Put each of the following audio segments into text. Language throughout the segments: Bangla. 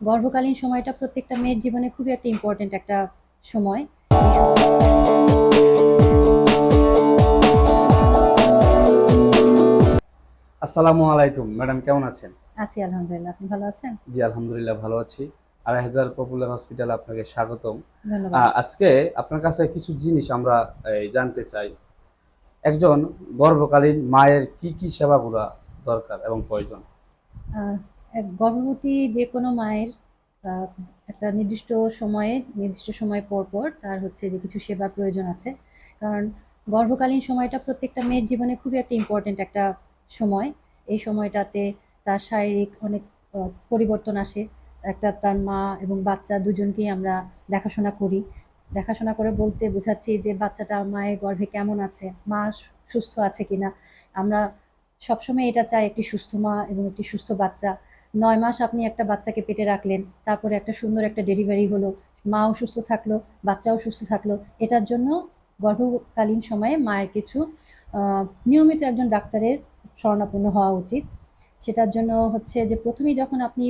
গর্ভকালীন সময়টা প্রত্যেকটা মেয়ের জীবনে খুবই একটা ইম্পর্ট্যান্ট একটা সময়। আসসালামু আলাইকুম ম্যাডাম কেমন আছেন? আছি আলহামদুলিল্লাহ। আপনি ভালো আছেন? জি আলহামদুলিল্লাহ ভালো আছি। আড়াই হাজার পপুলার হসপিটাল আপনাকে স্বাগতম। আজকে আপনার কাছে কিছু জিনিস আমরা জানতে চাই। একজন গর্ভকালীন মায়ের কি কি সেবাগুলো দরকার এবং প্রয়োজন? গর্ভবতী যে কোনো মায়ের একটা নির্দিষ্ট সময়ে, নির্দিষ্ট সময় পর পর তার হচ্ছে যে কিছু সেবার প্রয়োজন আছে। কারণ গর্ভকালীন সময়টা প্রত্যেকটা মেয়ের জীবনে খুবই একটা ইম্পর্ট্যান্ট একটা সময়। এই সময়টাতে তার শারীরিক অনেক পরিবর্তন আসে। একটা তার মা এবং বাচ্চা দুজনকেই আমরা দেখাশোনা করি। দেখাশোনা করে বলতে বোঝাচ্ছি যে বাচ্চাটা মায়ের গর্ভে কেমন আছে, মা সুস্থ আছে কিনা। আমরা সবসময় এটা চাই একটি সুস্থ মা এবং একটি সুস্থ বাচ্চা। নয় মাস আপনি একটা বাচ্চাকে পেটে রাখলেন, তারপরে একটা সুন্দর একটা ডেলিভারি হলো, মাও সুস্থ থাকল, বাচ্চাও সুস্থ থাকল, এটার জন্য গর্ভকালীন সময়ে মায়ের কিছু নিয়মিত একজন ডাক্তারের শরণাপন্ন হওয়া উচিত। সেটার জন্য হচ্ছে যে প্রথমেই যখন আপনি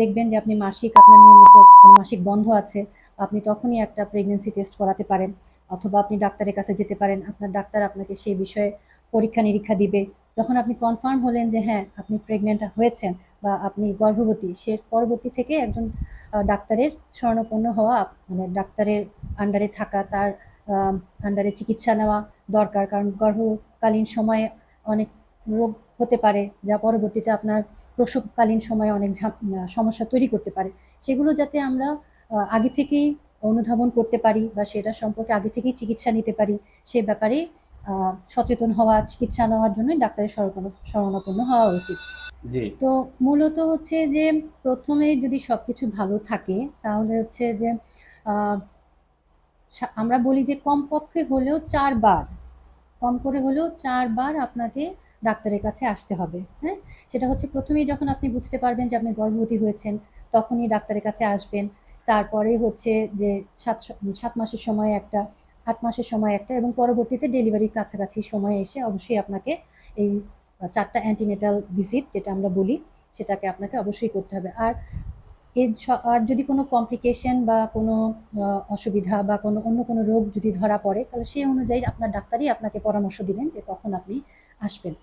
দেখবেন যে আপনি মাসিক আপনার নিয়মিত মানে মাসিক বন্ধ আছে, আপনি তখনই একটা প্রেগনেন্সি টেস্ট করাতে পারেন, অথবা আপনি ডাক্তারের কাছে যেতে পারেন, আপনার ডাক্তার আপনাকে সেই বিষয়ে পরীক্ষা নিরীক্ষা দিবে। যখন আপনি কনফার্ম হলেন যে হ্যাঁ আপনি প্রেগনেন্ট হয়েছেন। বা আপনি গর্ভবতী, সে পরবর্তী থেকে একজন ডাক্তারের শরণাপন্ন হওয়া মানে ডাক্তারের আন্ডারে থাকা, তার আন্ডারে চিকিৎসা নেওয়া দরকার। কারণ গর্ভকালীন সময়ে অনেক রোগ হতে পারে, যা পরবর্তীতে আপনার প্রসবকালীন সময়ে অনেক সমস্যা তৈরি করতে পারে। সেগুলো যাতে আমরা আগে থেকেই অনুধাবন করতে পারি বা সেটা সম্পর্কে আগে থেকেই চিকিৎসা নিতে পারি, সে ব্যাপারে সচেতন হওয়া, চিকিৎসা নেওয়ার জন্য ডাক্তারের শরণ- শরণাপন্ন হওয়া উচিত। তো মূলত হচ্ছে যে প্রথমে যদি সবকিছু ভালো থাকে, তাহলে হচ্ছে যে আমরা বলি যে কমপক্ষে হলেও চারবার, কম করে হলেও চারবার আপনাকে ডাক্তারের কাছে আসতে হবে হ্যাঁ? সেটা হচ্ছে প্রথমেই যখন আপনি বুঝতে পারবেন যে আপনি গর্ভবতী হয়েছেন, তখনই ডাক্তারের কাছে আসবেন। তারপরে হচ্ছে যে সাত সাত মাসের সময় একটা, আট মাসের সময় একটা এবং পরবর্তীতে ডেলিভারির কাছাকাছি সময় এসে অবশ্যই আপনাকে এই চারটা অ্যান্টিনেটাল ভিজিট যেটা আমরা বলি, সেটাকে আপনাকে অবশ্যই করতে হবে। আর এর আর যদি কোনো কমপ্লিকেশন বা কোনো অসুবিধা বা কোনো, অন্য কোনো রোগ যদি ধরা পড়ে, তাহলে সেই অনুযায়ী আপনার ডাক্তারই আপনাকে পরামর্শ দিবেন যে কখন আপনি আসবেন।